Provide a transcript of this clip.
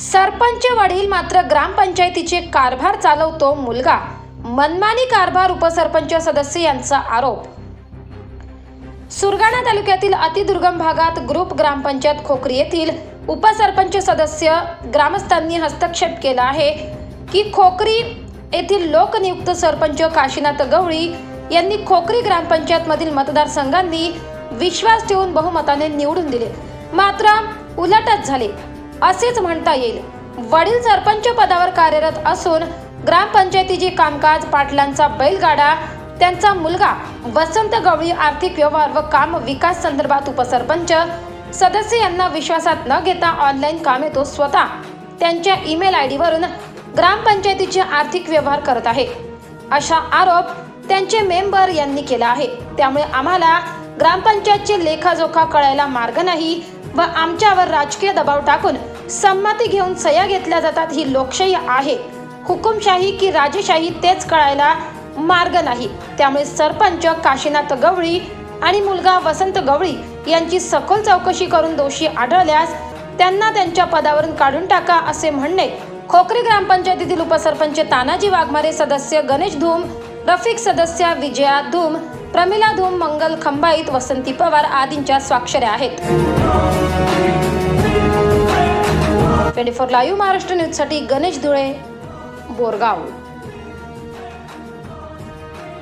सरपंच वडील मात्र ग्रामपंचायतीचे कारभार चालवतो मुलगा. मनमानी कारभार उपसरपंच सदस्य यांचा आरोप. सुरगाणा तालुक्यातील अतिदुर्गम भागात ग्रुप ग्रामपंचायत खोकरी येथील उपसरपंच सदस्य ग्रामस्थांनी हस्तक्षेप केला आहे की खोकरी येथील लोकनियुक्त सरपंच काशीनाथ गवळी यांनी खोकरी ग्रामपंचायतमधील मतदारसंघांनी विश्वास ठेवून बहुमताने निवडून दिले. मात्र उलटच झाले. असेच म्हणता येईल. वडील सरपंच पदावर कार्यरत असून ग्रामपंचायतीचे कामकाज पाटलांचा बैलगाडा त्यांचा मुलगा वसंत गवळी आर्थिक व्यवहार व काम विकास संदर्भात उपसरपंच सदस्य यांना विश्वासात न घेता ऑनलाईन कामे तो स्वतः. त्यांच्या ईमेल आय डीवरून ग्रामपंचायतीचे आर्थिक व्यवहार करत आहे. अशा आरोप त्यांचे मेंबर यांनी केला आहे. त्यामुळे आम्हाला ग्रामपंचायतचे लेखाजोखा कळायला मार्ग नाही व आमच्यावर राजकीय दबाव टाकून संमती घेऊन सह्या घेतल्या जातात ही लोकशाही आहे. हुकुमशाही की राजेशाही तेच कळायला मार्ग नाही. त्यामुळे सरपंच काशीनाथ गवळी आणि मुलगा वसंत गवळी यांची सखोल चौकशी करून दोषी आढळल्यास त्यांना त्यांच्या पदावरून काढून टाका असे म्हणणे खोकरी ग्रामपंचायतीतील उपसरपंच तानाजी वाघमारे सदस्य गणेश धूम रफिक सदस्य विजया धूम प्रमिला धूम मंगल खंबाईत वसंती पवार आदींच्या स्वाक्षऱ्या आहेत. ट्वेंटी फोर लाईव्ह महाराष्ट्र न्यूजसाठी गणेश धुळे बोरगाव.